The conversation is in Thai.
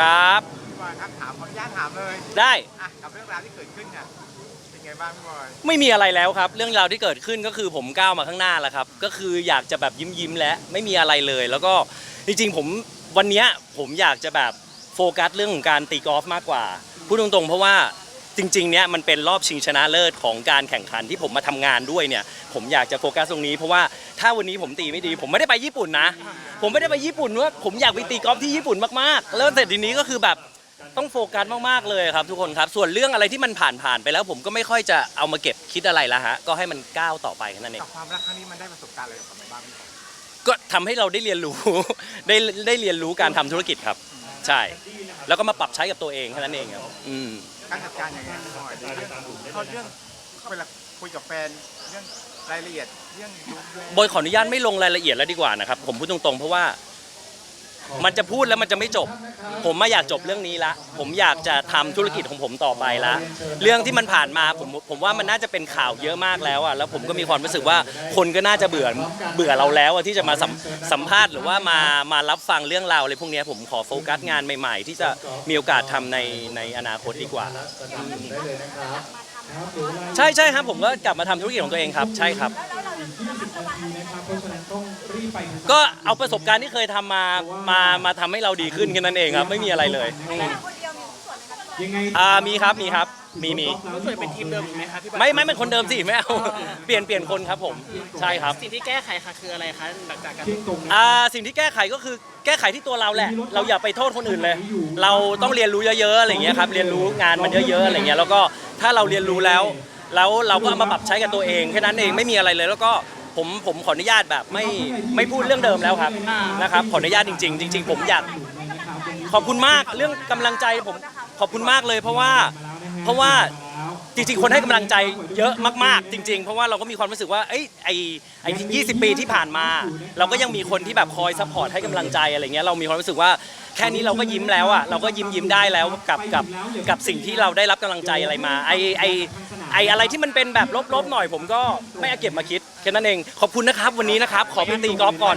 ครับ พี่บอยครับถามขออนุญาตถามเลยได้ อะกับเรื่องราวที่เกิดขึ้นเนี่ยเป็นไงบ้างพี่บอยไม่มีอะไรแล้วครับ เรื่องราวที่เกิดขึ้นก็คือผมก้าวมาข้างหน้าแล้วครับ ก็คืออยากจะแบบยิ้มยิ้มๆแล้วไม่มีอะไรเลย แล้วก็จริงๆผมวันเนี้ยผมอยากจะแบบโฟกัสเรื่องของการตีกอล์ฟมากกว่าพูดตรงๆ เพราะว่า จริงๆเนี้ยมันเป็นรอบชิงชนะเลิศของการแข่งขันที่ผมมาทำงานด้วยเนี่ย ผมอยากจะโฟกัสตรงนี้เพราะว่าถ้าวันนี้ผมตีไม่ดี ผมไม่ได้ไปญี่ปุ่นนะ ผมไม่ได้ไปญี่ปุ่นว่าผมอยากไปตีกอล์ฟที่ญี่ปุ่นมากๆ แล้วเสร็จทีนี้ก็คือแบบต้องโฟกัสมากๆเลยครับ ทุกคนครับ ส่วนเรื่องอะไรที่มันผ่านผ่านๆไปแล้ว ผมก็ไม่ค่อยจะเอามาเก็บคิดอะไรละฮะก็ให้มันก้าวต่อไปแค่นั้นเอง กับความรักครั้งนี้มันได้ประสบการณ์อะไรกับเราบ้างพี่บอยก็ทำให้เราได้เรียนรู้ ได้ได้เรียนรู้การทำธุรกิจครับ ใช่ แล้วก็มาปรับใช้กับตัวเองแค่นั้นเองครับอืม การจัดการยังไงหน่อยเรื่องเขาเรื่องเวลาคุยกับแฟนเรื่องรายละเอียดเรื่องดูแลโบยขออนุญาตไม่ลงรายละเอียดแล้วดีกว่านะครับ ผมพูดตรงๆ เพราะว่า มันจะพูดแล้วมันจะไม่จบ ผมไม่อยากจบเรื่องนี้ละ ผมอยากจะทำธุรกิจของผมต่อไปละ เรื่องที่มันผ่านมาผมผมว่ามันน่าจะเป็นข่าวเยอะมากแล้วอะแล้วผมก็มีความรู้สึกว่าคนก็น่าจะเบื่อเบื่อเราแล้วอะที่จะมาสัมสัมภาษณ์หรือว่ามามารับฟังเรื่องราวอะไรพวกเนี้ยผมขอโฟกัสงานใหม่ ๆ ที่จะมีโอกาสทำในในอนาคตดีกว่าใช่ใช่ครับผมก็กลับมาทำธุรกิจของตัวเองครับ ใช่ครับ ก็เอาประสบการณ์ที่เคยทำมามามาทำให้เราดีขึ้นแค่นั้นเองครับ ไม่มีอะไรเลยอืมคนเดียวมีหุ้นส่วนในนั้นด้วยยังไงอ่ามีครับมีครับ มีมีรู้สึกเป็นทีมเดิมอีกไหมคะพี่บอยไม่ไม่เป็นคนเดิมสิไม่เอาเปลี่ยนเปลี่ยนคนครับผมใช่ครับสิ่งที่แก้ไขค่ะคืออะไรคะหลังจากการเที่ยงตรงนะอ่าสิ่งที่แก้ไขก็คือแก้ไขที่ตัวเราแหละ เราอย่าไปโทษคนอื่นเลย เราต้องเรียนรู้เยอะๆอะไรอย่างเงี้ยครับเรียนรู้งานมันเยอะๆอะไรเงี้ยแล้วก็ถ้าเราเรียนรู้แล้ว แล้วเราก็เอามาปรับใช้กับตัวเองแค่นั้นเองไม่มีอะไรเลย แล้วก็ ผมผมขออนุญาตแบบไม่ไม่พูดเรื่องเดิมแล้วครับนะครับขออนุญาตจริง ๆ จริง ๆ ผมอยากขอบคุณมากเรื่องกำลังใจผมขอบคุณมากเลย เพราะว่าเพราะว่าจริงๆ คนให้กำลังใจเยอะมากๆ จริง ๆ เพราะว่าเราก็มีความรู้สึกว่าเอ้ไอไอ20ปีที่ผ่านมา เราก็ยังมีคนที่แบบคอยซัพพอร์ตให้กำลังใจอะไรเงี้ยเรามีความรู้สึกว่าแค่นี้เราก็ยิ้มแล้วอะเราก็ยิ้มยิ้มได้แล้วกับกับกับสิ่งที่เราได้รับกำลังใจอะไรมาไอไอ ไออะไรที่มันเป็นแบบลบๆหน่อยผมก็ไม่เอาเก็บมาคิดแค่นั้นเองขอบคุณนะครับวันนี้นะครับขอไปตีกอล์ฟก่อน